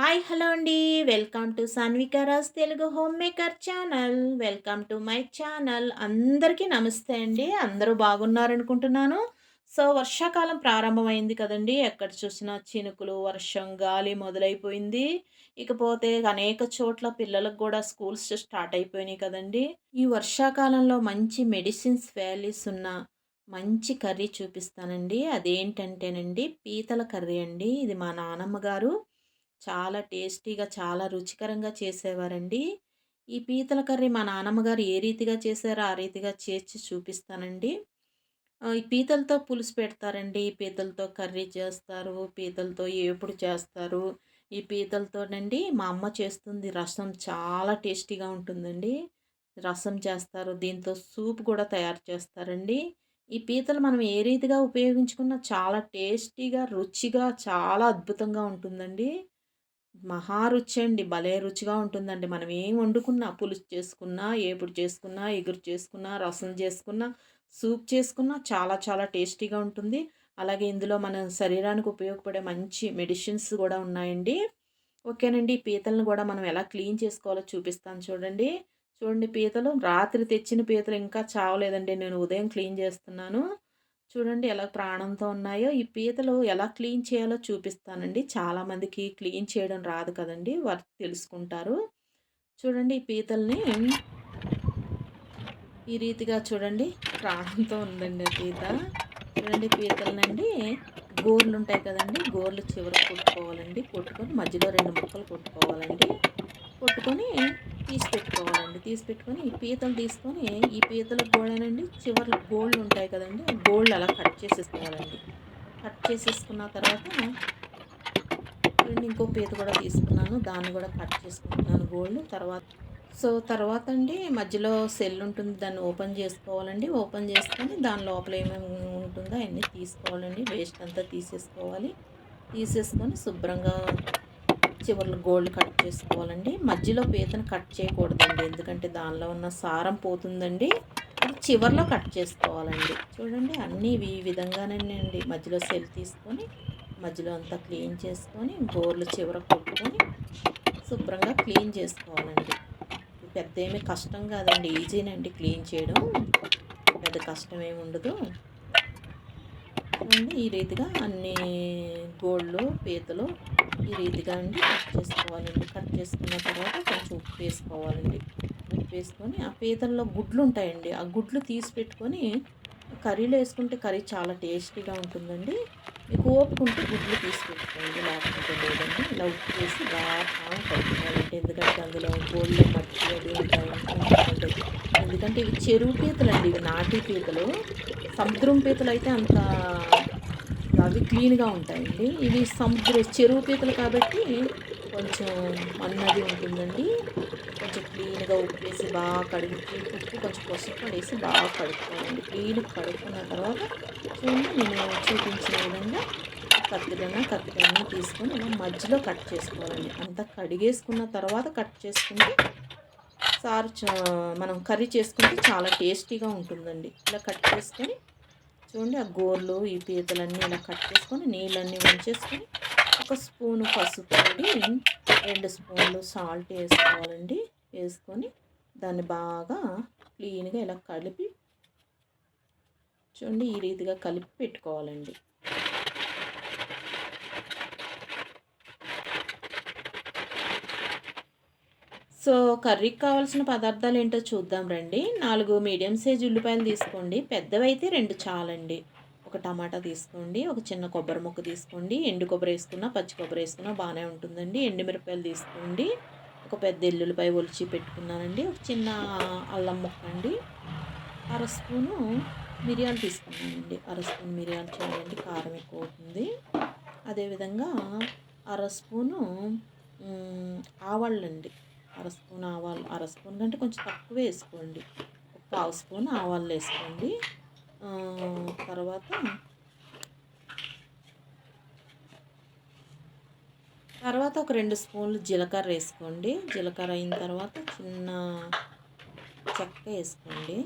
Hi hello అండి. Welcome to Sanvikaraj Telugu home maker channel. Welcome to my channel. అందరికీ నమస్తే అండి. అందరూ బాగున్నారనుకుంటున్నాను. సో వర్షాకాలం ప్రారంభమైంది కదండి. ఎక్కడ చూసినా చినుకులు వర్షం గాలి మొదలైపోయింది. ఇకపోతే అనేక చోట్ల పిల్లలకు కూడా స్కూల్స్ స్టార్ట్ అయిపోయినాయి కదండి. ఈ వర్షాకాలంలో మంచి మెడిసిన్స్ వ్యాలీస్ ఉన్న మంచి కర్రీ చూపిస్తానండి. అదేంటంటేనండి పీతల కర్రీ అండి. ఇది మా నానమ్మ గారు చాలా టేస్టీగా చాలా రుచికరంగా చేసేవారండి. ఈ పీతల కర్రీ మా నాన్నమ్మగారు ఏ రీతిగా చేశారో ఆ రీతిగా చేసి చూపిస్తానండి. ఈ పీతలతో పులుసు పెడతారండి. పీతలతో కర్రీ చేస్తారు పీతలతో ఏపుడు చేస్తారు. ఈ పీతలతోనండి మా అమ్మ చేస్తుంది రసం చాలా టేస్టీగా ఉంటుందండి. రసం చేస్తారు దీంతో సూప్ కూడా తయారు చేస్తారండి. ఈ పీతలు మనం ఏ రీతిగా ఉపయోగించుకున్నా చాలా టేస్టీగా రుచిగా చాలా అద్భుతంగా ఉంటుందండి. మహా రుచి అండి భలే రుచిగా ఉంటుందండి. మనం ఏం వండుకున్నా పులుసు చేసుకున్నా ఏపుడు చేసుకున్నా ఎగురు చేసుకున్నా రసం చేసుకున్నా సూప్ చేసుకున్నా చాలా చాలా టేస్టీగా ఉంటుంది. అలాగే ఇందులో మన శరీరానికి ఉపయోగపడే మంచి మెడిసిన్స్ కూడా ఉన్నాయండి. ఓకేనండి పీతలను కూడా మనం ఎలా క్లీన్ చేసుకోవాలో చూపిస్తాను చూడండి. చూడండి పీతలు రాత్రి తెచ్చిన పీతలు ఇంకా చావలేదండి. నేను ఉదయం క్లీన్ చేస్తున్నాను. చూడండి ఎలా ప్రాణంతో ఉన్నాయో ఈ పీతలు ఎలా క్లీన్ చేయాలో చూపిస్తానండి. చాలామందికి క్లీన్ చేయడం రాదు కదండి వారు తెలుసుకుంటారు. చూడండి ఈ పీతల్ని ఈ రీతిగా చూడండి ప్రాణంతో ఉందండి పీత. చూడండి పీతలనండి గోర్లు ఉంటాయి కదండి గోర్లు చివరికి కొట్టుకోవాలండి కొట్టుకొని మధ్యలో రెండు ముక్కలు కొట్టుకోవాలండి. కొట్టుకొని తీసి పెట్టుకోవాలండి తీసి పెట్టుకొని ఈ పీతలు తీసుకొని ఈ పీతలకు కూడానండి చివర్లో గోళ్ళు ఉంటాయి కదండి. గోల్డ్ అలా కట్ చేసేసుకోవాలండి. కట్ చేసేసుకున్న తర్వాత ఇంకో పీత కూడా తీసుకున్నాను. దాన్ని కూడా కట్ చేసుకుంటున్నాను గోల్డ్ తర్వాత సో తర్వాత అండి మధ్యలో సెల్ ఉంటుంది. దాన్ని ఓపెన్ చేసుకోవాలండి. ఓపెన్ చేసుకొని దాని లోపల ఏమేమి ఉంటుందో అన్నీ తీసుకోవాలండి. వేస్ట్ అంతా తీసేసుకోవాలి. తీసేసుకొని శుభ్రంగా చివర్లో గోల్డ్ కట్ చేసుకోవాలండి. మధ్యలో పీతను కట్ చేయకూడదండి. ఎందుకంటే దానిలో ఉన్న సారం పోతుందండి. అది చివర్లో కట్ చేసుకోవాలండి. చూడండి అన్నీ ఈ విధంగానేనండి. మధ్యలో సెల్ తీసుకొని మధ్యలో అంతా క్లీన్ చేసుకొని గోర్లు చివర కొట్టుకొని శుభ్రంగా క్లీన్ చేసుకోవాలండి. పెద్ద ఏమీ కష్టం కాదండి. ఈజీనండి క్లీన్ చేయడం. పెద్ద కష్టం ఏమి ఉండదు. ఈ రీతిగా అన్ని గోళ్ళు పీతలు ఈ రీతిగా అండి కట్ చేసుకోవాలండి. కట్ చేసుకున్న తర్వాత కొంచెం ఉప్పు వేసుకోవాలండి. ఉప్పు వేసుకొని ఆ పీతల్లో గుడ్లు ఉంటాయండి. ఆ గుడ్లు తీసి పెట్టుకొని కర్రీలో వేసుకుంటే కర్రీ చాలా టేస్టీగా ఉంటుందండి. మీకు ఓపుకుంటే గుడ్లు తీసి పెట్టుకోండి. లేకపోతే లేదండి. ఇలా ఉప్పు వేసి బాగా కట్టుకోవాలంటే ఎందుకంటే అందులో గోళ్ళు మట్టి అది ఉంటాయి. ఎందుకంటే ఇవి చెరువు పీతలు అండి ఇవి నాటి పీతలు. సముద్రం పీతలు అయితే అంత అవి క్లీన్గా ఉంటాయండి. ఇవి సముద్ర చెరువు పీతలు కాబట్టి కొంచెం అన్నది ఉంటుందండి. కొంచెం క్లీన్గా ఉప్పు వేసి బాగా కడిగి ఉప్పు కొంచెం పసుపు వేసి బాగా కడుక్కోవాలండి. క్లీన్ కడుక్కున్న తర్వాత చూడండి నేను చూపించిన విధంగా కత్తిరన్న కత్తిరన్న తీసుకొని ఇలా మధ్యలో కట్ చేసుకోవాలండి. అంతా కడిగేసుకున్న తర్వాత కట్ చేసుకుంటే సార్ మనం కర్రీ చేసుకుంటే చాలా టేస్టీగా ఉంటుందండి. ఇలా కట్ చేసుకొని చూడండి ఆ గోర్లు ఈ పీతలన్నీ ఇలా కట్ చేసుకొని నీళ్ళన్నీ ఉంచేసుకొని ఒక స్పూను పసుపు పొడి రెండు స్పూన్లు సాల్ట్ వేసుకోవాలండి. వేసుకొని దాన్ని బాగా క్లీన్గా ఇలా కలిపి చూడండి ఈ రీతిగా కలిపి పెట్టుకోవాలండి. సో కర్రీకి కావాల్సిన పదార్థాలు ఏంటో చూద్దాం రండి. నాలుగు మీడియం సైజ్ ఉల్లిపాయలు తీసుకోండి. పెద్దవైతే రెండు చాలండి. ఒక టమాటా తీసుకోండి. ఒక చిన్న కొబ్బరి ముక్క తీసుకోండి. ఎండు కొబ్బరి వేసుకున్నా పచ్చి కొబ్బరి వేసుకున్నా బాగానే ఉంటుందండి. ఎండుమిరపకాయలు తీసుకోండి. ఒక పెద్ద ఎల్లుల్లిపాయ ఒలిచి పెట్టుకున్నానండి. ఒక చిన్న అల్లం ముక్క అండి. అర స్పూను మిరియాలు తీసుకున్నానండి. అర స్పూన్ మిరియాలు చేయాలండి కారం ఎక్కువ అవుతుంది. అదేవిధంగా అర స్పూను ఆవాళ్ళు అర స్పూన్ ఆవాలు అర స్పూన్ కంటే కొంచెం తక్కువ వేసుకోండి. ఒక పావు స్పూన్ ఆవాలు వేసుకోండి. తర్వాత తర్వాత ఒక రెండు స్పూన్లు జీలకర్ర వేసుకోండి. జీలకర్ర అయిన తర్వాత చిన్న చెక్క వేసుకోండి.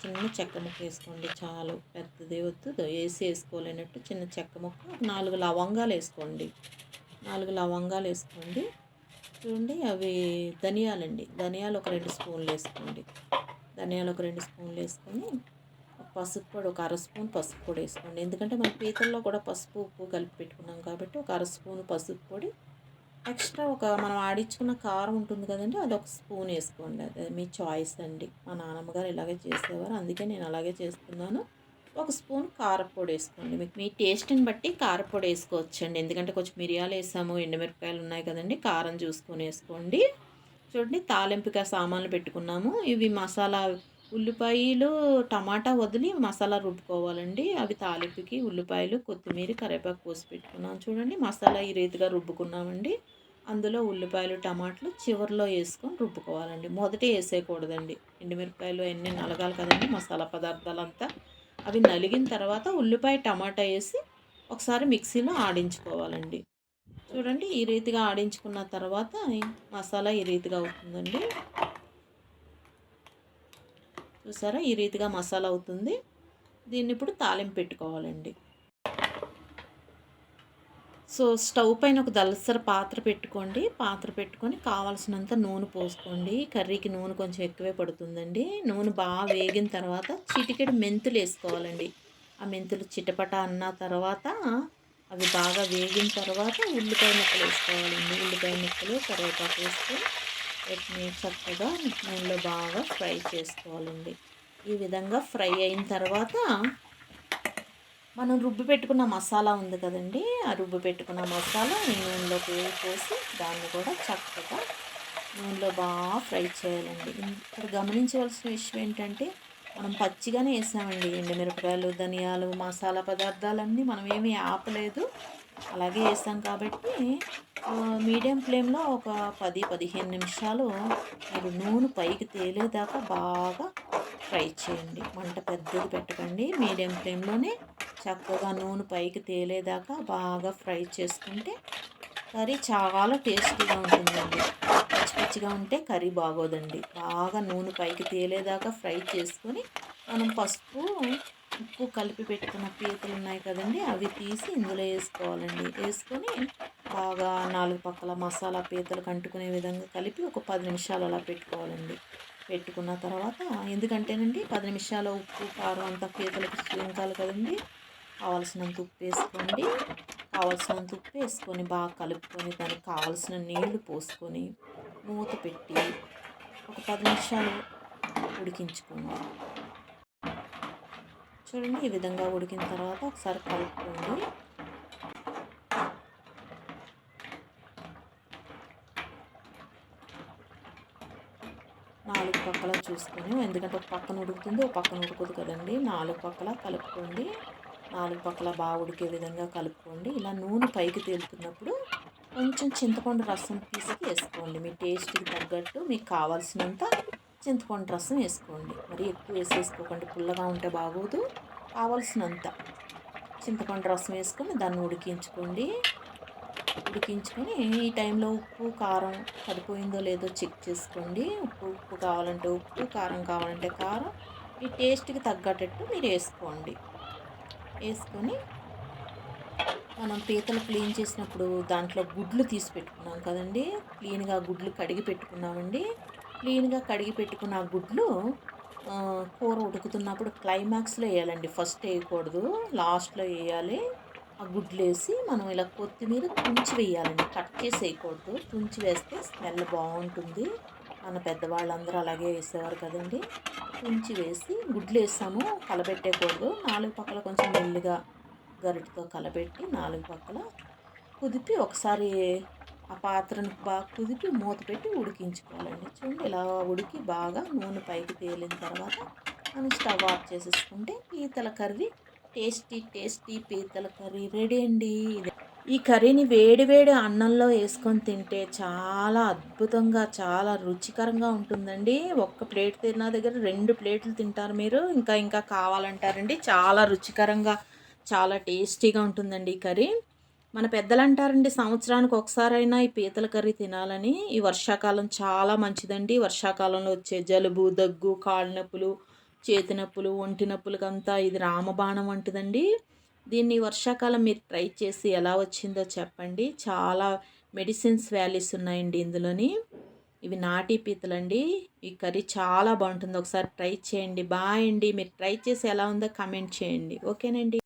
చిన్న చెక్క ముక్క వేసుకోండి. చాలు. పెద్దది వద్దు. వేసి వేసుకోలేనట్టు చిన్న చెక్క ముక్క. నాలుగు లవంగాలు వేసుకోండి. నాలుగు లవంగాలు వేసుకోండి. చూడండి అవి ధనియాలండి. ధనియాలు ఒక రెండు స్పూన్లు వేసుకోండి. ధనియాలు ఒక రెండు స్పూన్లు వేసుకొని పసుపు పొడి ఒక అర స్పూన్ పసుపు పొడి వేసుకోండి. ఎందుకంటే మన పీతల్లో కూడా పసుపు ఉప్పు కలిపి పెట్టుకున్నాం కాబట్టి ఒక అర స్పూన్ పసుపు పొడి. ఎక్స్ట్రా ఒక మనం ఆడించుకున్న కారం ఉంటుంది కదండి అది ఒక స్పూన్ వేసుకోండి. అది మీ చాయిస్ అండి. మా నాన్నమ్మ గారు ఇలాగే చేసేవారు. అందుకే నేను అలాగే చేస్తున్నాను. ఒక స్పూన్ కారపొడి వేసుకోండి. మీకు మీ టేస్ట్ని బట్టి కారపొడి వేసుకోవచ్చండి. ఎందుకంటే కొంచెం మిరియాలు వేసాము ఎండుమిరపకాయలు ఉన్నాయి కదండి కారం చూసుకొని వేసుకోండి. చూడండి తాలింపుగా సామాన్లు పెట్టుకున్నాము. ఇవి మసాలా ఉల్లిపాయలు టమాటా వదిలి మసాలా రుబ్బుకోవాలండి. అవి తాలింపుకి ఉల్లిపాయలు కొత్తిమీర కరివేపాకు పోసి పెట్టుకున్నాం చూడండి మసాలా ఈ రీతిగా రుబ్బుకున్నామండి. అందులో ఉల్లిపాయలు టమాటాలు చివరిలో వేసుకొని రుబ్బుకోవాలండి. మొదట వేసేయకూడదండి. ఎండుమిరపకాయలు అన్నీ నలగాలి కదండి మసాలా పదార్థాలంతా అవి నలిగిన తర్వాత ఉల్లిపాయ టమాటా వేసి ఒకసారి మిక్సీలో ఆడించుకోవాలండి. చూడండి ఈ రీతిగా ఆడించుకున్న తర్వాత మసాలా ఈ రీతిగా అవుతుందండి. చూసారా? ఈ రీతిగా మసాలా అవుతుంది. దీన్ని ఇప్పుడు తాలింపు పెట్టుకోవాలండి. సో స్టవ్ పైన ఒక దలసర పాత్ర పెట్టుకోండి. పాత్ర పెట్టుకొని కావాల్సినంత నూనె పోసుకోండి. కర్రీకి నూనె కొంచెం ఎక్కువే పడుతుందండి. నూనె బాగా వేగిన తర్వాత చిటికెడు మెంతులు వేసుకోవాలండి. ఆ మెంతులు చిటపట అన్న తర్వాత అవి బాగా వేగిన తర్వాత ఉల్లిపాయ ముక్కలు వేసుకోవాలండి. ఉల్లిపాయ ముక్కలు కరివేపాకు వేసుకొని వీటిని చక్కగా నూనెలో బాగా ఫ్రై చేసుకోవాలండి. ఈ విధంగా ఫ్రై అయిన తర్వాత మనం రుబ్బు పెట్టుకున్న మసాలా ఉంది కదండి ఆ రుబ్బు పెట్టుకున్న మసాలా నూనెలో నూనెలోకి పోసి దాన్ని కూడా చక్కగా నూనెలో బాగా ఫ్రై చేయాలండి. ఇక్కడ గమనించవలసిన విషయం ఏంటంటే మనం పచ్చిగానే వేసామండి. ఎండుమిరపకాయలు ధనియాలు మసాలా పదార్థాలన్నీ మనం ఏమీ ఆపలేదు. అలాగే వేసాం కాబట్టి మీడియం ఫ్లేమ్లో ఒక పది పదిహేను నిమిషాలు మీరు నూనె పైకి తేలేదాకా బాగా ఫ్రై చేయండి. మంట పెద్దది పెట్టకండి. మీడియం ఫ్లేమ్లోనే చక్కగా నూనె పైకి తేలేదాకా బాగా ఫ్రై చేసుకుంటే కర్రీ చాలా టేస్టీగా ఉంటుందండి. పచ్చి పచ్చిగా ఉంటే కర్రీ బాగోదండి. బాగా నూనె పైకి తేలేదాకా ఫ్రై చేసుకొని మనం పసుపు ఉప్పు కలిపి పెట్టుకున్న పీతలు ఉన్నాయి కదండి అవి తీసి ఇందులో వేసుకోవాలండి. వేసుకొని బాగా నాలుగు పక్కల మసాలా పీతలు కంటుకునే విధంగా కలిపి ఒక పది నిమిషాలు అలా పెట్టుకోవాలండి. పెట్టుకున్న తర్వాత ఎందుకంటేనండి పది నిమిషాల ఉప్పు కారం అంతా పీతలకు ఇంకాలి కదండి కావలసినంత ఉప్పు వేసుకోండి. కావలసినంత ఉప్పు వేసుకొని బాగా కలుపుకొని దానికి కావలసిన నీళ్ళు పోసుకొని మూత పెట్టి ఒక పది నిమిషాలు ఉడికించుకోండి. చూడండి ఈ విధంగా ఉడికిన తర్వాత ఒకసారి కలుపుకోండి. నాలుగు పక్కల చూసుకొని ఎందుకంటే ఒక పక్కన ఉడుకుతుంది ఒక పక్కన ఉడకదు కదండి. నాలుగు పక్కల కలుపుకోండి. నాలుగు పక్కల బాగా ఉడికే విధంగా కలుపుకోండి. ఇలా నూనె పైకి తేలుతున్నప్పుడు కొంచెం చింతపండు రసం తీసుకు వేసుకోండి. మీ టేస్ట్కి తగ్గట్టు మీకు కావాల్సినంత చింతపండు రసం వేసుకోండి. మరి ఎక్కువ వేసేసుకోకండి. పుల్లగా ఉంటే బాగోదు. కావాల్సినంత చింతపండు రసం వేసుకొని దాన్ని ఉడికించుకోండి. ఉడికించుకొని ఈ టైంలో ఉప్పు కారం సరిపోయిందో లేదో చెక్ చేసుకోండి. ఉప్పు ఉప్పు కావాలంటే ఉప్పు కారం కావాలంటే కారం. ఈ టేస్ట్కి తగ్గట్టట్టు మీరు వేసుకోండి. వేసుకొని మనం పీతలు క్లీన్ చేసినప్పుడు దాంట్లో గుడ్లు తీసి పెట్టుకున్నాం కదండి. క్లీన్గా గుడ్లు కడిగి పెట్టుకున్నామండి. క్లీన్గా కడిగి పెట్టుకున్న గుడ్లు కూర ఉడుకుతున్నప్పుడు క్లైమాక్స్లో వేయాలండి. ఫస్ట్ వేయకూడదు లాస్ట్లో వేయాలి. ఆ గుడ్లు వేసి మనం ఇలా కొత్తిమీర తుంచి వేయాలండి. కట్ చేసి వేయకూడదు. తుంచి వేస్తే స్మెల్ బాగుంటుంది. మన పెద్దవాళ్ళందరూ అలాగే వేసేవారు కదండి. ఉంచి వేసి గుడ్లు వేసాము కలబెట్టేకూడదు. నాలుగు పక్కల కొంచెం మెల్లిగా గరిటతో కలబెట్టి నాలుగు పక్కల కుదిపి ఒకసారి ఆ పాత్రను బాగా కుదిపి మూత పెట్టి ఉడికించుకోవాలండి. చూడండి ఇలా ఉడికి బాగా నూనె పైకి తేలిన తర్వాత మనం స్టవ్ ఆఫ్ చేసేసుకుంటే పీతల కర్రీ టేస్టీ టేస్టీ పీతల కర్రీ రెడీ అండి. ఈ కర్రీని వేడి వేడి అన్నంలో వేసుకొని తింటే చాలా అద్భుతంగా చాలా రుచికరంగా ఉంటుందండి. ఒక్క ప్లేట్ తిన్న దగ్గర రెండు ప్లేట్లు తింటారు మీరు. ఇంకా ఇంకా కావాలంటారండి. చాలా రుచికరంగా చాలా టేస్టీగా ఉంటుందండి ఈ కర్రీ. మన పెద్దలు అంటారండి సంవత్సరానికి ఒకసారైనా ఈ పీతల కర్రీ తినాలని. ఈ వర్షాకాలం చాలా మంచిదండి. వర్షాకాలంలో వచ్చే జలుబు దగ్గు కాళ్ళ నొప్పులు చేతి నొప్పులు ఒంటి నొప్పులకంతా ఇది రామబాణం వంటిదండి. దీన్ని వర్షాకాలం మీరు ట్రై చేసి ఎలా వచ్చిందో చెప్పండి. చాలా మెడిసిన్స్ వాల్యూస్ ఉన్నాయండి ఇందులోని. ఇవి నాటి పీతలండి. ఈ కర్రీ చాలా బాగుంటుంది. ఒకసారి ట్రై చేయండి. బాయ్ అండి. మీరు ట్రై చేసి ఎలా ఉందో కమెంట్ చేయండి. ఓకేనండి.